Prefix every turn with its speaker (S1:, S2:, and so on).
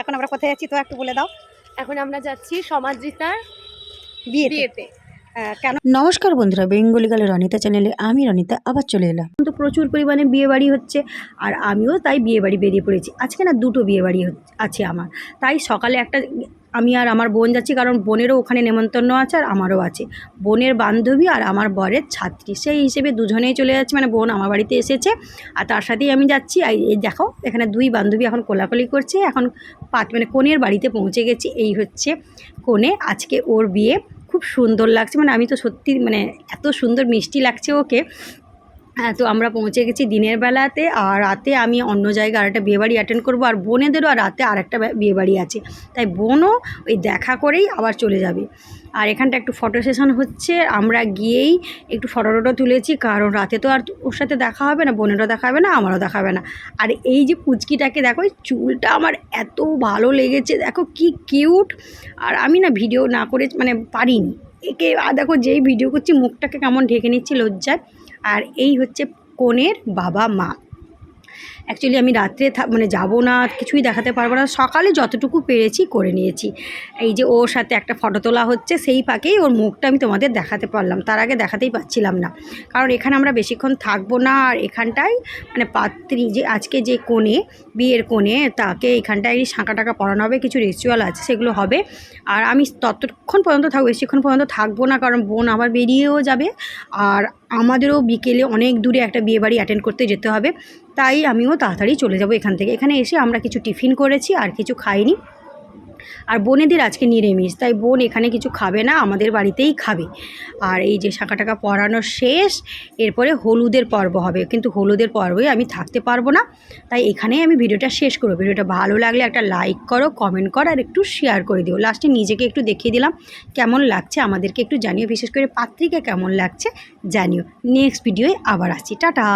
S1: এখন আমরা কোথায় যাচ্ছি তো একটু বলে দাও।
S2: এখন আমরা যাচ্ছি সমাদৃতার
S1: বিয়েতে। কেন?
S3: নমস্কার বন্ধুরা বেঙ্গলি গালের রনিতা চ্যানেলে আমি রনিতা আবার চলে এলাম। তো প্রচুর পরিমাণে বিয়ে বাড়ি হচ্ছে আর আমিও তাই বিয়ে বাড়ি বেরিয়ে পড়েছি। আজকে না দুটো বিয়ে বাড়ি আছে আমার। তাই সকালে একটা আমি আর আমার বোন যাচ্ছি কারণ বোনেরও ওখানে নেমন্তন্ন আছে আর আমারও আছে। বোনের বান্ধবী আর আমার বরের ছাত্রী। সেই হিসেবে দুজনেই চলে যাচ্ছে মানে বোন আমার বাড়িতে এসেছে। আর তার সাথেই আমি যাচ্ছি। আর এই দেখো, এখানে দুই বান্ধবী এখন কোলাকুলি করছে। এখন পাত মানে কনের বাড়িতে পৌঁছে গেছি। এই হচ্ছে কনে। আজকে ওর বিয়ে খুব সুন্দর লাগছে। মানে আমি তো সত্যি মানে এত সুন্দর মিষ্টি লাগছে ওকে। হ্যাঁ তো আমরা পৌঁছে গেছি দিনের বেলাতে, আর রাতে আমি অন্য জায়গায় আর একটা বিয়েবাড়ি অ্যাটেন্ড করব, আর বোনেদেরও আর রাতে আর একটা বিয়েবাড়ি আছে। তাই বোনও ওই দেখা করেই আবার চলে যাবে। আর এখানটা একটু ফটো সেশন হচ্ছে, আমরা গিয়েই একটু ফটো টটো তুলেছি, কারণ রাতে তো আর ওর সাথে দেখা হবে না, বোনেরও দেখা হবে না, আমারও দেখা হবে না। আর এই যে পুচকিটাকে দেখো চুলটা আমার এত ভালো লেগেছে, দেখো কি কিউট আর আমি না ভিডিও না করে মানে পারিনি। একে, আর দেখো যেই ভিডিও করছি, মুখটাকে কেমন ঢেকে নিচ্ছি, লজ্জায়। আর এই হচ্ছে কনের বাবা মা। অ্যাকচুয়ালি আমি রাত্রে মানে যাব না, কিছুই দেখাতে পারব না। সকালে যতটুকু পেরেছি করে নিয়েছি। এই যে ওর সাথে একটা ফটো তোলা হচ্ছে, সেই পাকেই ওর মুখটা আমি তোমাদের দেখাতে পারলাম। তার আগে দেখাতেই পাচ্ছিলাম না। কারণ এখানে আমরা বেশিক্ষণ থাকব না, আর এখানটায় মানে পাত্রী যে, আজকে যে কোণে, বিয়ের কোণে, তাকে এখানটায় শাঁকা টাকা পরানো হবে, কিছু রিচুয়াল আছে, সেগুলো হবে। আর আমি ততক্ষণ পর্যন্ত থাকব, বেশিক্ষণ পর্যন্ত থাকব না, কারণ বোন আবার বেরিয়েও যাবে। আর আমাদেরও বিকেলে অনেক দূরে একটা বিয়েবাড়ি অ্যাটেন্ড করতে যেতে হবে। তাই আমিও তাড়াতাড়ি চলে যাব এখান থেকে। এখানে এসে আমরা কিছু টিফিন করেছি, আর কিছু খাইনি। আর বোনেদের আজকে নিরামিষ, তাই বোন এখানে কিছু খাবে না, আমাদের বাড়িতেই খাবে। আর এই যে শাঁখা টাকা পরানো শেষ, এরপরে হলুদের পর্ব হবে। কিন্তু হলুদের পর্বে আমি থাকতে পারব না, তাই এখানেই আমি ভিডিওটা শেষ করব। ভিডিওটা ভালো লাগলে একটা লাইক করো, কমেন্ট করো, আর একটু শেয়ার করে দিও। লাস্টে নিজেকে একটু দেখিয়ে দিলাম, কেমন লাগছে আমাদেরকে একটু জানিও। বিশেষ করে পাত্রিকা কেমন লাগছে জানিও। নেক্সট ভিডিওয়ে আবার আসছি। টাটা!